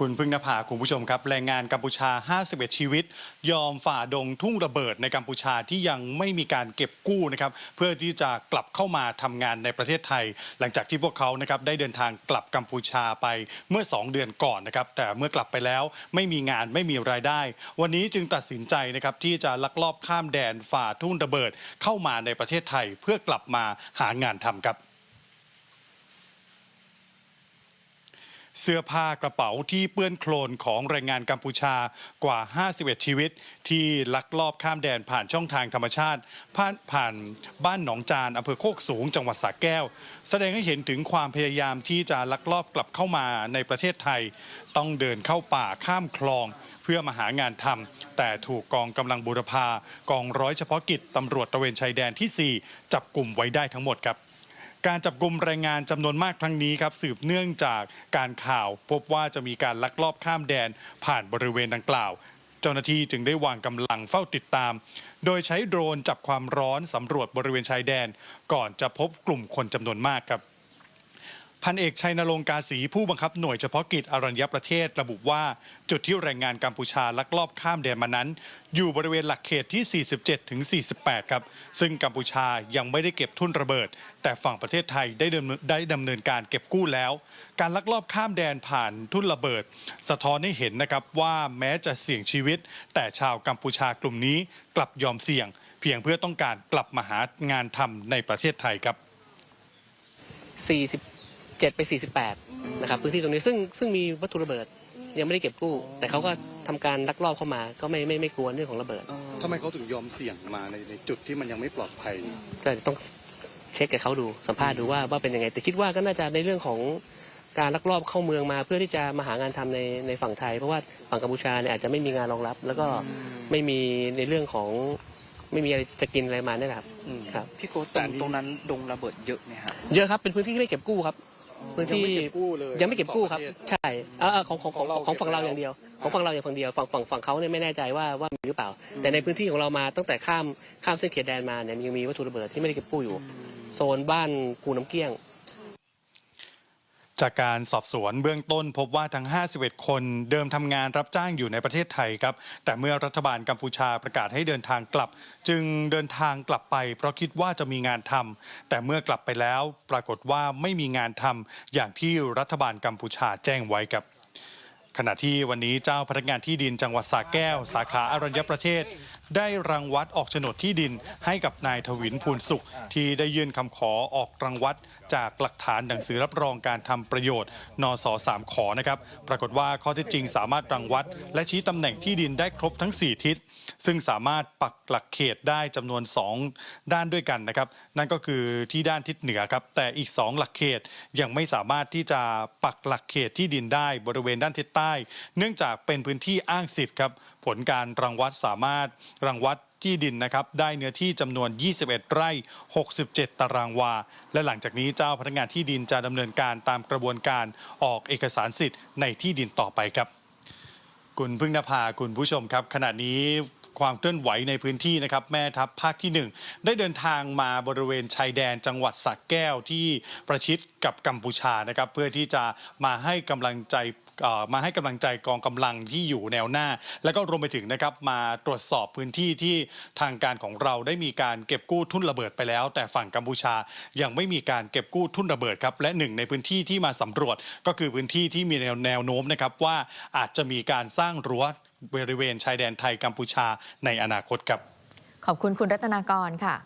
คุณพึ่งนภาคุณผู้ชมครับ แรงงานกัมพูชา 51 ชีวิต ยอมฝ่าดงทุ่งระเบิดในกัมพูชาที่ยังไม่มีการเก็บกู้นะครับ เพื่อที่จะกลับเข้ามาทำงานในประเทศไทย หลังจากที่พวกเขานะครับได้เดินทางกลับกัมพูชาไปเมื่อ 2 เดือนก่อนนะครับ แต่เมื่อกลับไปแล้วไม่มีงานไม่มีรายได้ วันนี้จึงตัดสินใจนะครับที่จะลักลอบข้ามแดนฝ่าทุ่งระเบิดเข้ามาในประเทศไทย เพื่อกลับมาหางานทำครับ เสื้อผ้ากระเป๋าที่เปื้อนโคลนของแรงงานกัมพูชากว่า 51 ชีวิต ที่ลักลอบข้ามแดนผ่านช่องทางธรรมชาติ ผ่านผ่านบ้านหนองจานอำเภอโคกสูง จังหวัดสระแก้ว แสดงให้เห็นถึงความพยายามที่จะลักลอบกลับเข้ามาในประเทศไทย ต้องเดินเข้าป่าข้ามคลองเพื่อมาหางานทำแต่ถูกกองกำลังบูรพากองร้อยเฉพาะกิจตำรวจตระเวนชายแดนที่ 4 จับกลุ่มไว้ได้ทั้งหมดครับ การจับกลุ่มแรงงานจำนวนมากครั้งนี้ครับสืบเนื่องจากการข่าวพบว่าจะมีการลักลอบข้ามแดนผ่านบริเวณดังกล่าว เจ้าหน้าที่จึงได้วางกำลังเฝ้าติดตาม โดยใช้โดรนจับความร้อนสำรวจบริเวณชายแดน ก่อนจะพบกลุ่มคนจำนวนมากครับ พันเอกชัยนรงค์กาศีผู้บังคับหน่วยเฉพาะกิจอรัญญประเทศระบุว่า จุดที่แรงงานกัมพูชาลักลอบข้ามแดนมานั้น อยู่บริเวณหลักเขตที่ 47ถึง48 ครับ ซึ่งกัมพูชายังไม่ได้เก็บทุ่นระเบิด แต่ฝั่งประเทศไทยได้ดำเนินได้ดำเนินการเก็บกู้แล้ว การลักลอบข้ามแดนผ่านทุ่นระเบิด สะท้อนให้เห็นนะครับว่าแม้จะเสี่ยงชีวิต แต่ชาวกัมพูชากลุ่มนี้กลับยอมเสี่ยง เพียงเพื่อต้องการกลับมาหางานทำในประเทศไทยครับ 47 ไป 48 นะครับพื้นที่ตรงนี้ซึ่งซึ่งมีวัตถุระเบิดยังไม่ได้เก็บกู้ แต่เขาก็ทำการลักลอบเข้ามาก็ไม่ไม่ไม่กลัวเรื่องของระเบิดทำไมเขาถึงยอมเสี่ยงมาในในจุดที่มันยังไม่ปลอดภัย ก็ต้องเช็คกับเขาดูสัมภาษณ์ดูว่าว่าเป็นยังไง แต่คิดว่าก็น่าจะในเรื่องของการลักลอบเข้าเมืองมา เพื่อที่จะมาหางานทำในในฝั่งไทย เพราะว่าฝั่งกัมพูชาเนี่ยอาจจะไม่มีงานรองรับ แล้วก็ไม่มีในเรื่องของไม่มีอะไรจะกินอะไรมาเนี่ยแหละครับครับ พี่โกตรงตรงนั้นดงระเบิดเยอะไหมฮะ เยอะครับเป็นพื้นที่ที่ไม่เก็บกู้ครับ พื้นที่ยังไม่เก็บกู้เลยยังไม่เก็บกู้ครับ สองประเทศ ใช่เออเออของของของของเราของฝั่งเราเก็บอย่างแล้วเดียว ของฝั่งเราอย่างฝั่งเดียวฝั่งฝั่งฝั่งเขาเนี่ยไม่แน่ใจว่าว่ามีหรือเปล่า แต่ในพื้นที่ของเรามาตั้งแต่ข้ามข้ามเส้นเขตแดนมาเนี่ยยังมีวัตถุระเบิดที่ไม่ได้เก็บกู้อยู่ โซนบ้านภูน้ำเกี้ยง จากการสอบสวนเบื้องต้นพบว่าทั้ง 51 คนเดิมทำงานรับจ้างอยู่ในประเทศไทยครับ แต่เมื่อรัฐบาลกัมพูชาประกาศให้เดินทางกลับ จึงเดินทางกลับไป เพราะคิดว่าจะมีงานทำแต่เมื่อกลับไปแล้วปรากฏว่าไม่มีงานทำอย่างที่รัฐบาลกัมพูชาแจ้งไว้ครับขณะที่วันนี้เจ้าพนักงานที่ดินจังหวัดสระแก้ว สาขาอรัญญประเทศ ได้รังวัดออกโฉนดที่ดินให้กับนายทวินภูลสุข ที่ได้ยื่นคำขอออกรังวัดจากหลักฐานหนังสือรับรองการทำประโยชน์ นสสามขอนะครับ ปรากฏว่าข้อเท็จจริงสามารถรังวัด และชี้ตำแหน่งที่ดินได้ครบทั้ง 4 ทิศ ซึ่งสามารถปักหลักเขตได้จำนวน 2 ด้านด้วยกันนะครับ นั่นก็คือที่ด้านทิศเหนือครับ แต่อีก 2 หลักเขตยังไม่สามารถที่จะปักหลักเขตที่ดินได้บริเวณด้านทิศใต้ เนื่องจากเป็นพื้นที่อ้างสิทธิ์ครับ ผลการรังวัดสามารถรังวัดที่ดินนะครับได้เนื้อที่จำนวน 21 ไร่ 67 ตารางวา และหลังจากนี้เจ้าพนักงานที่ดินจะดำเนินการตามกระบวนการออกเอกสารสิทธิ์ในที่ดินต่อไปครับ คุณพึ่งนภาคุณผู้ชมครับ ขณะนี้ความเคลื่อนไหวในพื้นที่นะครับแม่ทัพภาคที่หนึ่งได้เดินทางมาบริเวณชายแดนจังหวัดสระแก้วที่ประชิดกับกัมพูชานะครับเพื่อที่จะมาให้กำลังใจ มาให้กำลังใจกองกำลังที่อยู่แนวหน้า แล้วก็รวมไปถึงนะครับมาตรวจสอบพื้นที่ที่ทางการของเราได้มีการเก็บกู้ทุ่นระเบิดไปแล้ว แต่ฝั่งกัมพูชายังไม่มีการเก็บกู้ทุ่นระเบิดครับและหนึ่งในพื้นที่ที่มาสำรวจก็คือพื้นที่ที่มีแนวแนวโน้มนะครับว่าอาจจะมีการสร้างรั้วบริเวณชายแดนไทยกัมพูชาในอนาคตครับ ขอบคุณคุณรัตนากรค่ะ